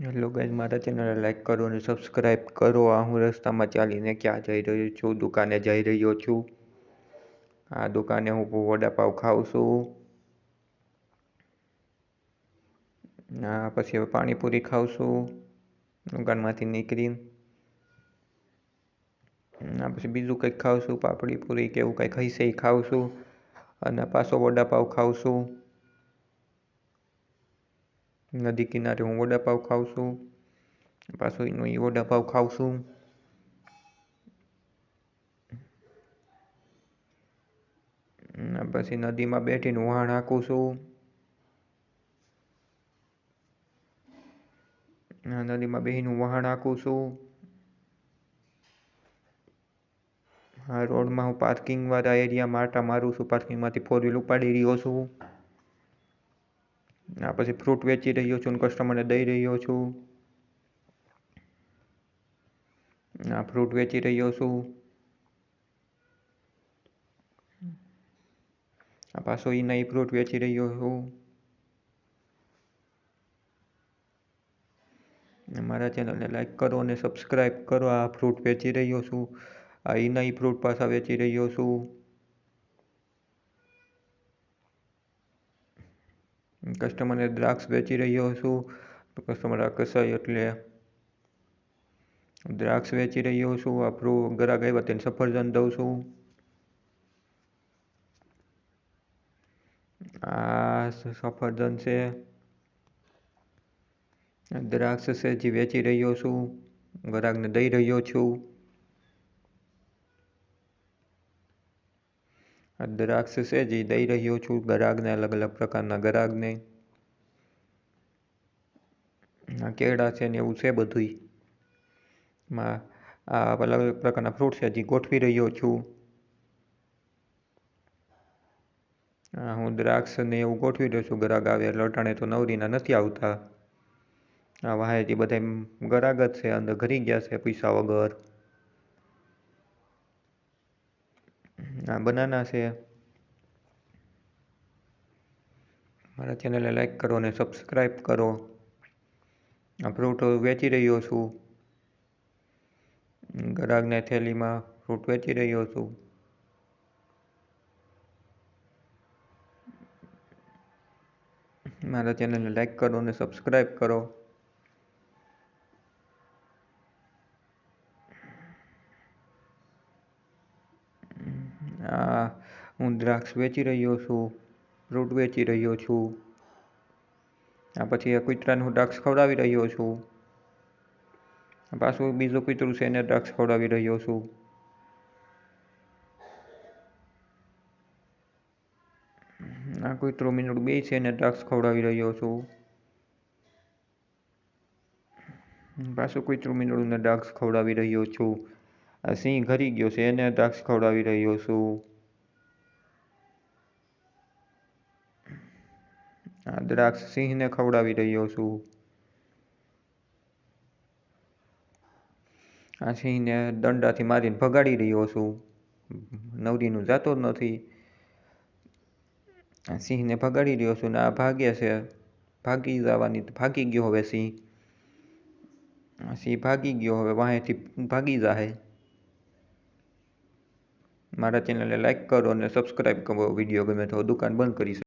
Hello guys, મારા ચેનલને like કરો અને સબસ્ક્રાઈબ કરો. આ હું રસ્તામાં ચાલીને ક્યાં જઈ રહ્યો છું? દુકાને જઈ રહ્યો છું. આ દુકાને હું વડાપાવ ખાઉં છું. આ પછી હવે પાણીપુરી ખાઉં છું. દુકાનમાંથી નીકળીને. આ પછી બીજું કંઈક ખાઉં છું, પાપડી પૂરી કે એવું કંઈક હશે એ ખાઉં છું. અને પાછો વડાપાવ ખાઉં છું. નદી કિનારે હું વડાપાવ ખાઉં છું, પાછો એનો એ વડાપાવ ખાઉં છું. પછી નદીમાં બેઠીને વહાણ હાંકું છું. નદીમાં બેસીને વહાણ હાંકું છું. આ રોડમાં હું પાર્કિંગવાળા એરિયામાં આટા મારું છું પાર્કિંગમાંથી ફોર વ્હીલ ઉપાડી રહ્યો છું. આ પછી ફ્રૂટ વેચી રહ્યો છું અને કસ્ટમરને દઈ રહ્યો છું. આ ફ્રૂટ વેચી રહ્યો છું. આ પાછો એ નહીં ફ્રૂટ વેચી રહ્યો છું. મારા ચેનલને લાઈક કરો અને સબસ્ક્રાઈબ કરો. આ ફ્રૂટ વેચી રહ્યો છું. આ ઈનાઈ ફ્રૂટ પાછા વેચી રહ્યો છું. કસ્ટમરને દ્રાક્ષ વેચી રહ્યો છું કસ્ટમર આકર્ષાય એટલે દ્રાક્ષ વેચી રહ્યો છું આપણું ગ્રાહક આવ્યા તેને સફરજન દઉં છું. આ સફરજન છે, દ્રાક્ષ છે જે વેચી રહ્યો છું ગ્રાહકને દઈ રહ્યો છું. દ્રાક્ષ છે જે દઈ રહ્યો છું. ગરાગને અલગ અલગ પ્રકારના ગરાગને. કેળા છે ને એવું છે બધુંય. માં આ અલગ અલગ પ્રકારના ફ્રૂટ છે જે ગોઠવી રહ્યો છું. હું દ્રાક્ષ ને એવું ગોઠવી રહ્યો છું. ગરાગ આવે એટલે અટાણે તો નવરીના નથી આવતા. આ વાહેથી બધા ગરાગ જ છે, અંદર ઘરી ગયા છે પૈસા વગર આ બનાના છે. મારા ચેનલને લાઈક કરો અને સબસ્ક્રાઈબ કરો. આ ફ્રૂટ વેચી રહ્યો છું. ગ્રાહકને થેલીમાં ફ્રૂટ વેચી રહ્યો છું. મારા ચેનલને લાઈક કરો અને સબસ્ક્રાઈબ કરો આ હું દ્રાક્ષ વેચી રહ્યો છું, ફ્રૂટ વેચી રહ્યો છું. આ પછી આ કૂતરાને હું દ્રાક્ષ ખવડાવી રહ્યો છું. પાછું બીજું કૂતરું છે એને દ્રાક્ષ ખવડાવી રહ્યો છું. આ કૂતરું મીંડું બે છે એને દ્રાક્ષ ખવડાવી રહ્યો છું. પાછું કૂતરું મીંડળું ને દ્રાક્ષ ખવડાવી રહ્યો છું. આ સિંહ ઘરી ગયો છે, એને દ્રાક્ષ ખવડાવી રહ્યો છું. આ દ્રાક્ષ સિંહને ખવડાવી રહ્યો છું. આ સિંહને દંડાથી મારીને ભગાડી રહ્યો છું. નવરીનું જાતો જ નથી. આ સિંહને ભગાડી રહ્યો છું ને આ ભાગે છે. ભાગી જવાની ભાગી ગયો હવે સિંહ. સિંહ ભાગી ગયો હવે વાહેથી ભાગી જાહે. મારા ચેનલને લાઈક કરો અને સબસ્ક્રાઈબ કરો. વીડિયો ગમે તો દુકાન બંધ કરી